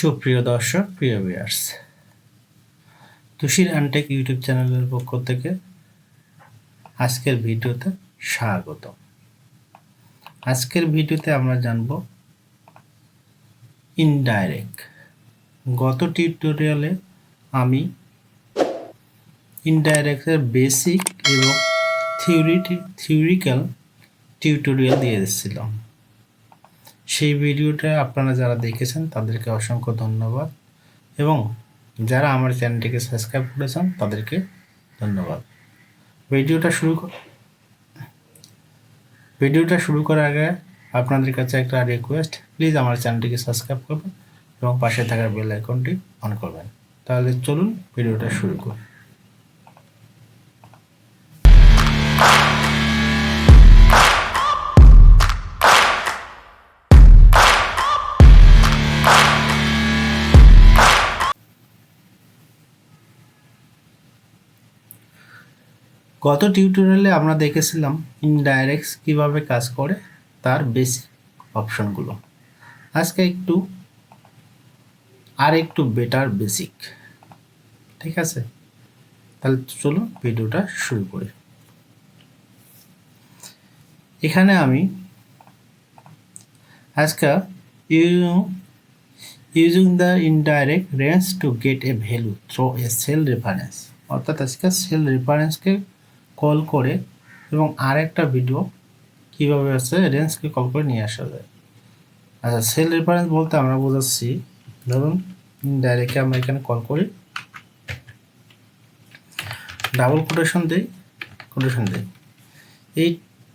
সুপ্রিয় দর্শক, প্রিয় ভিউয়ার্স তুষির আনটেক ইউটিউব চ্যানেলের পক্ষ থেকে আজকের ভিডিওতে স্বাগত। আজকের ভিডিওতে আমরা জানব ইনডাইরেক্ট গত টিউটোরিয়ালে আমি ইনডাইরেক্টের বেসিক এবং থিওরি থিওরিক্যাল টিউটোরিয়াল দিয়ে এসেছিলাম। সেই ভিডিওটা আপনারা যারা দেখেছেন, তাদেরকে অসংখ্য ধন্যবাদ। এবং যারা আমার চ্যানেলটিকে সাবস্ক্রাইব করেছেন, তাদেরকে ধন্যবাদ। ভিডিওটা শুরু কর ভিডিওটা শুরু করার আগে আপনাদের কাছে একটা রিকোয়েস্ট প্লিজ আমার চ্যানেলটিকে সাবস্ক্রাইব করবেন এবং পাশে থাকা বেল আইকনটি অন করবেন। তাহলে চলুন ভিডিওটা শুরু করুন গত টিউটোরিয়ালে আমরা দেখেছিলাম ইনডাইরেক্টস কীভাবে কাজ করে তার বেসিক অপশনগুলো আজকে একটু আর একটু বেটার বেসিক ঠিক আছে? তাহলে চলো ভিডিওটা শুরু করি। এখানে আমি আজকে using the indirect range to get a value through a cell reference অর্থাৎ আজকে সেল রেফারেন্সকে কল করে এবং আরেকটা ভিডিও কীভাবে আছে রেঞ্জকে কল করে নিয়ে আসা যায়। আচ্ছা সেল রেফারেন্স বলতে আমরা বোঝাচ্ছি, ধরুন ডাইরেক্টলি আমরা এখানে কল করি। ডাবল কোটেশন দিই কোটেশন দিই। এই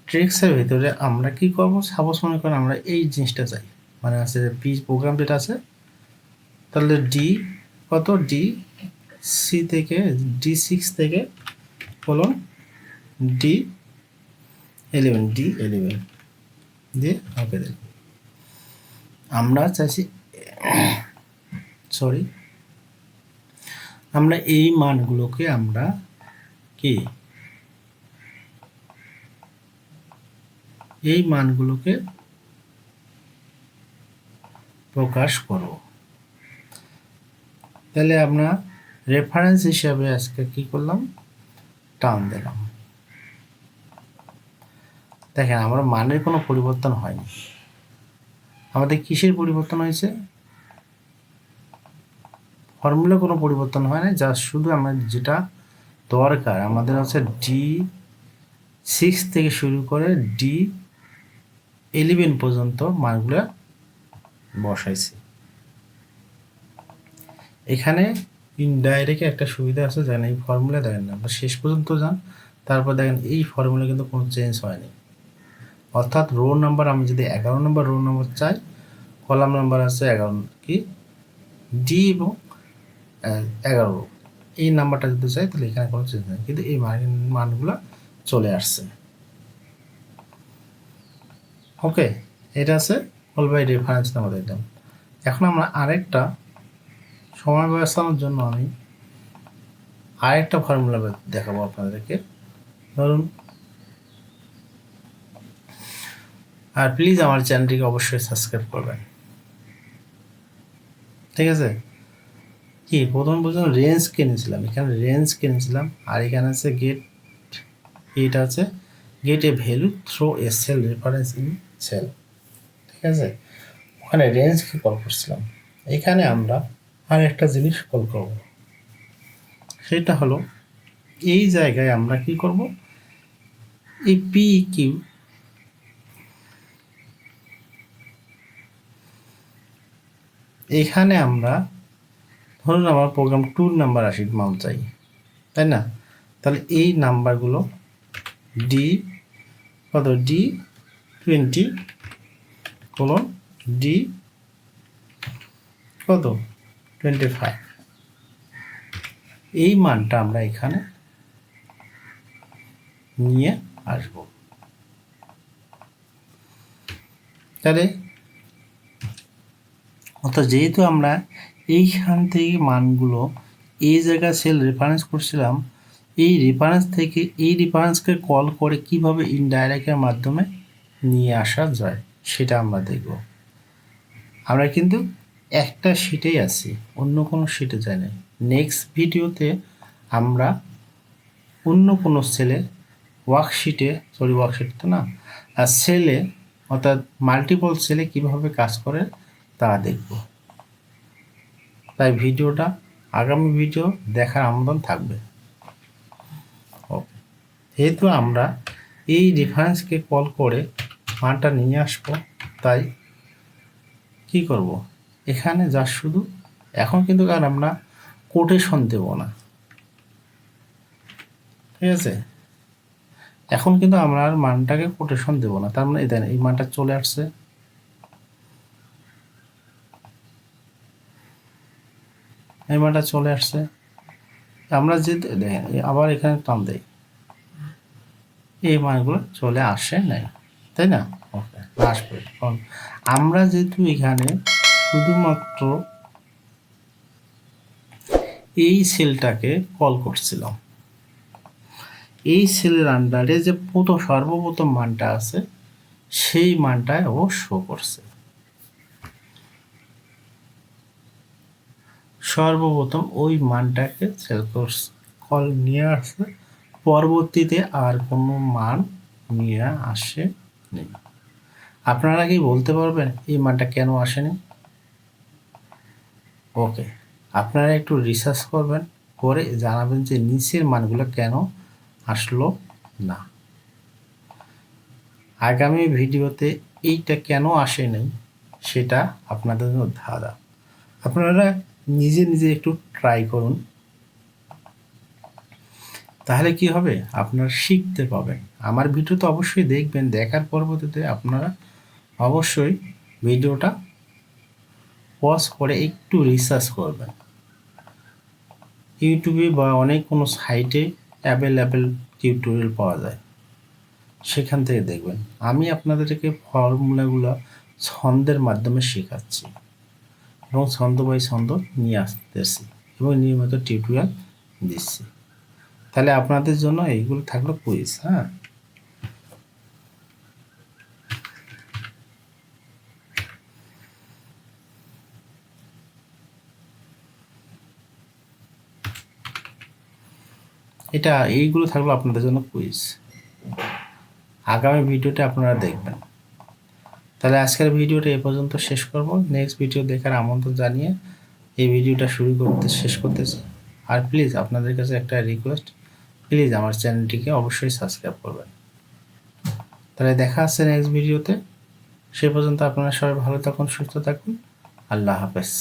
ট্রিক্সের ভিতরে আমরা কি করব? সাপোজ মনে করেন আমরা এই জিনিসটা চাই। মানে আছে পি প্রোগ্রাম যেটা আছে, তাহলে ডি কত? ডি সি থেকে ডি সিক্স থেকে বলুন ডি এলেভেন ডি এলেভেন দিয়ে ওকে দেন। আমরা চাইছি সরি আমরা এই মানগুলোকে আমরা কি? এই মানগুলোকে প্রকাশ করব। তাহলে আমরা রেফারেন্স হিসাবে আজকে কি করলাম? টান দিলাম। দেখেন, আমার মানের কোনো পরিবর্তন হয়নি। আমাদের কিসের পরিবর্তন হয়েছে? ফর্মুলা কোনো পরিবর্তন হয় না যা শুধু আমার যেটা দরকার। আমাদের হচ্ছে ডি সিক্স থেকে শুরু করে ডি ইলেভেন পর্যন্ত মানগুলো বসাইছি। এখানে ইনডাইরেক্ট একটা সুবিধা আছে যেন এই ফর্মুলা দেখেন না। শেষ পর্যন্ত যান, তারপর দেখেন এই ফর্মুলা কিন্তু কোনো চেঞ্জ হয়নি। অর্থাৎ রো নাম্বার আমি যদি এগারো নম্বর রো নাম্বার চাই কলাম নাম্বার আছে এগারো, কি? ডি এবং এগারো এই নাম্বারটা যদি চাই, তাহলে এখানে কোনো চেঞ্জ নেই। কিন্তু এই মান, মানগুলো চলে আসছে। ওকে এটা আছে অল বাই রেফারেন্স নাম্বার দিলাম এখন আমরা আরেকটা সময় ব্যবস্থানোর জন্য আমি আরেকটা ফর্মুলা দেখাবো আপনাদেরকে। ধরুন আর প্লিজ আমার চ্যানেলটিকে অবশ্যই সাবস্ক্রাইব করবেন। ঠিক আছে? কি, প্রথম প্রথম রেঞ্জ কিনেছিলাম। এখানে রেঞ্জ কিনেছিলাম, আর এখানে আছে গেট এটা আছে। Get a value through a cell reference in cell ঠিক আছে? ওখানে রেঞ্জকে কল করছিলাম। এখানে আমরা আর একটা জিনিস কল করব। সেটা হলো, এই জায়গায় আমরা কি করব? এই পি কিউ এখানে আমরা ধরুন আমার প্রোগ্রাম টুর নাম্বার আসি মান চাই তাই না? তাহলে এই নাম্বারগুলো ডি কত? ডি টোয়েন্টি কোলন ডি কত? টোয়েন্টি ফাইভ এই মানটা আমরা এখানে নিয়ে আসব। তাহলে অর্থাৎ যেহেতু আমরা এইখান থেকে মানগুলো এই জায়গায় সেল রেফারেন্স করছিলাম, এই রেফারেন্স থেকে এই রেফারেন্সকে কল করে কীভাবে ইনডাইরেক্টের মাধ্যমে নিয়ে আসা যায় সেটা আমরা দেখব। আমরা কিন্তু একটা শিটেই আছি, অন্য কোনো শিটে যাই না নেক্সট ভিডিওতে আমরা অন্য কোনো সেলে ওয়ার্কশিটে সরি ওয়ার্কশিট তো না সেলে অর্থাৎ মাল্টিপল সেলে কীভাবে কাজ করে তা দেখব। তাই ভিডিওটা, আগামী ভিডিও দেখার আমন্ত্রণ থাকবে। যেহেতু আমরা এই রেফারেন্সকে কল করে মানটা নিয়ে আসব, তাই কি করব? এখানে যা শুধু, এখন কিন্তু আর আমরা কোটেশন দেব না। ঠিক আছে? এখন কিন্তু আমরা আর মানটাকে কোটেশন দেব না। তার মানে এই মানটা চলে আসছে। এই মানটা চলে আসছে। আমরা যে আবার এখানে টান দেই। এই মানগুলো চলে আসে নাই, তাই না? আসবে আমরা যেহেতু এখানে শুধুমাত্র এই সেলটাকে কল করছিলাম। এই সেলের আন্ডারে যে প্রথম, সর্বপ্রথম মানটা আছে, সেই মানটায় ও শো করছে। সর্বপ্রথম ওই মানটাকে সেল করছে কল নিয়ে আসছে পরবর্তীতে আর কোনো মান নিয়ে আসে নেই। আপনারা কি বলতে পারবেন এই মানটা কেন আসেনি? ওকে, আপনারা একটু রিসার্চ করবেন, করে জানাবেন যে নিচের মানগুলো কেন আসলো না। আগামী ভিডিওতে এইটা কেন আসেনি সেটা আপনাদের জন্য ধাঁধা। আপনারা নিজে নিজে একটু ট্রাই করুন। তাহলে কি হবে? আপনারা শিখতে পাবেন। আমার ভিডিও তো অবশ্যই দেখবেন। দেখার পরবর্তীতে আপনারা অবশ্যই ভিডিওটা পজ করে একটু রিসার্চ করবেন। ইউটিউবে বা অনেক কোনো সাইটে অ্যাভেলেবেল টিউটোরিয়াল পাওয়া যায়। সেখান থেকে দেখবেন। আমি আপনাদেরকে ফর্মুলাগুলো ছন্দের মাধ্যমে শেখাচ্ছি। এবং ছন্দ বাই ছন্দ নিয়ে আসতেছি এবং নিয়মিত টিউটোরিয়াল দিচ্ছি। তাহলে আপনাদের জন্য এইগুলো থাকল কুইজ হ্যাঁ? এটা, এইগুলো থাকল আপনাদের জন্য কুইজ আগামী ভিডিওটা আপনারা দেখবেন। তাহলে আজকের ভিডিওটা এ পর্যন্ত শেষ করব। নেক্সট ভিডিও দেখার আমন্ত্রণ জানিয়ে এই ভিডিওটা শুরু করতে, শেষ করতেছি আর প্লিজ আপনাদের কাছে একটা রিকোয়েস্ট প্লিজ আমার চ্যানেলটিকে অবশ্যই সাবস্ক্রাইব করবেন। তাহলে দেখা আছে নেক্সট ভিডিওতে সে পর্যন্ত আপনারা সবাই ভালো থাকুন, সুস্থ থাকুন। আল্লাহ হাফেজ।